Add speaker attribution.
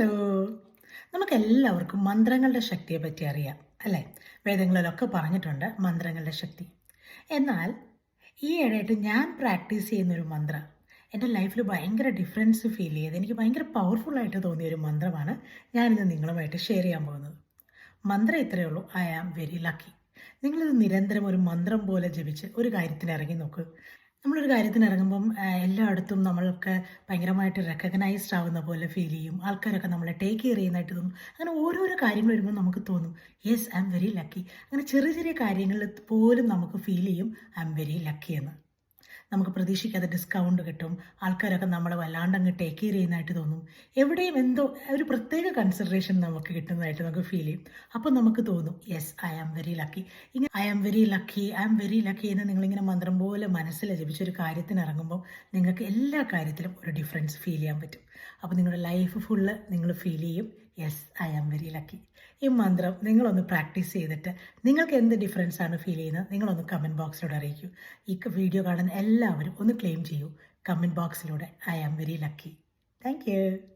Speaker 1: Hello. നമുക്കെല്ലാവർക്കും മന്ത്രങ്ങളുടെ ശക്തിയെ പറ്റി അറിയാം അല്ലേ? വേദങ്ങളിലൊക്കെ പറഞ്ഞിട്ടുണ്ട് മന്ത്രങ്ങളുടെ ശക്തി. എന്നാൽ ഈ ഇടയായിട്ട് ഞാൻ പ്രാക്ടീസ് ചെയ്യുന്ന ഒരു മന്ത്രം എന്റെ ലൈഫിൽ ഭയങ്കര ഡിഫറൻസ് ഫീൽ ചെയ്ത് എനിക്ക് ഭയങ്കര പവർഫുള്ളായിട്ട് തോന്നിയ ഒരു മന്ത്രമാണ് ഞാനിന്ന് നിങ്ങളുമായിട്ട് ഷെയർ ചെയ്യാൻ പോകുന്നത്. മന്ത്രം ഇത്രയേ ഉള്ളൂ. I am very lucky. നിങ്ങളിത് നിരന്തരം ഒരു മന്ത്രം പോലെ ജപിച്ച് ഒരു കാര്യത്തിന് ഇറങ്ങി നോക്ക്. നമ്മളൊരു കാര്യത്തിന് ഇറങ്ങുമ്പം എല്ലായിടത്തും നമ്മൾക്ക് ഭയങ്കരമായിട്ട് റെക്കഗ്നൈസ്ഡ് ആവുന്ന പോലെ ഫീൽ ചെയ്യും. ആൾക്കാരൊക്കെ നമ്മളെ ടേക്ക് കെയർ ചെയ്യുന്നതായിട്ട് തോന്നും. അങ്ങനെ ഓരോരോ കാര്യങ്ങൾ വരുമ്പോൾ നമുക്ക് തോന്നും. Yes I am very lucky അങ്ങനെ ചെറിയ ചെറിയ കാര്യങ്ങളിൽ പോലും നമുക്ക് ഫീൽ ചെയ്യും. ഐ എം വെരി ലക്കി എന്ന്. നമുക്ക് പ്രതീക്ഷിക്കാതെ ഡിസ്കൗണ്ട് കിട്ടും. ആൾക്കാരൊക്കെ നമ്മളെ വല്ലാണ്ട് അങ്ങ് ടേക്ക് കെയർ ചെയ്യുന്നതായിട്ട് തോന്നും. എവിടെയും എന്തോ ഒരു പ്രത്യേക കൺസിഡറേഷൻ നമുക്ക് കിട്ടുന്നതായിട്ട് നമുക്ക് ഫീൽ ചെയ്യും. അപ്പം നമുക്ക് തോന്നും yes I am very lucky ഇങ്ങനെ I am very lucky I am very lucky എന്ന് നിങ്ങളിങ്ങനെ മന്ത്രം പോലെ മനസ്സിൽ ജപിച്ചൊരു കാര്യത്തിന് ഇറങ്ങുമ്പോൾ നിങ്ങൾക്ക് എല്ലാ കാര്യത്തിലും ഒരു ഡിഫറൻസ് ഫീൽ ചെയ്യാൻ പറ്റും. അപ്പോൾ നിങ്ങളുടെ ലൈഫ് ഫുള്ള് നിങ്ങൾ ഫീൽ ചെയ്യും. Yes I am very lucky ഈ മന്ത്രം നിങ്ങളൊന്ന് പ്രാക്ടീസ് ചെയ്തിട്ട് നിങ്ങൾക്ക് എന്ത് ഡിഫറൻസ് ആണ് ഫീൽ ചെയ്യുന്നത് നിങ്ങളൊന്ന് കമന്റ് ബോക്സിലൂടെ അറിയിക്കൂ. ഈ വീഡിയോ കാണുന്ന എല്ലാവരും ഒന്ന് ക്ലെയിം ചെയ്യൂ. Comment ബോക്സിലൂടെ I am very lucky thank you